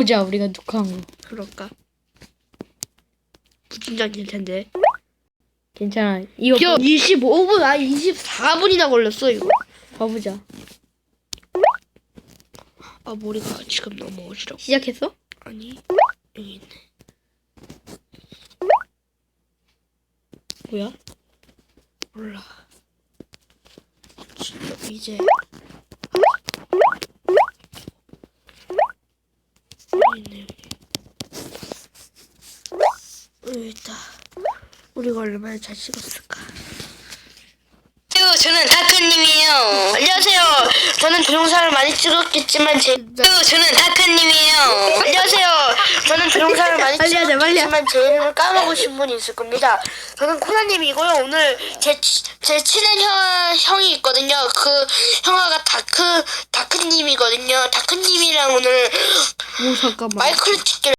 보자 우리가 녹화한 거. 그럴까? 무진장일 텐데. 괜찮아. 이거 야, 25분, 아 24분이나 걸렸어 이거. 봐 보자. 아 머리가 지금 너무 어지러. 시작했어? 아니 여기 있네. 뭐야? 몰라. 진짜 이제. 여기 있네 여기. 여기 있다. 우리가 얼마나 잘 찍었을까? 안녕하세요. 저는 다크님이에요. 안녕하세요. 저는 동영상을 많이 찍었겠지만 제 안녕하세요. 저는 다크님이에요. 안녕하세요. 저는 동영상을 많이 빨리 하자, 빨리 찍었겠지만 제 이름을 까먹으신 분이 있을 겁니다. 저는 코나님이고요. 오늘 제, 치- 제 친한 형, 형이 있거든요. 그 형아가 다크 다크님이거든요. 다크님이랑 오늘 오 잠깐만. 마이크를 찍기로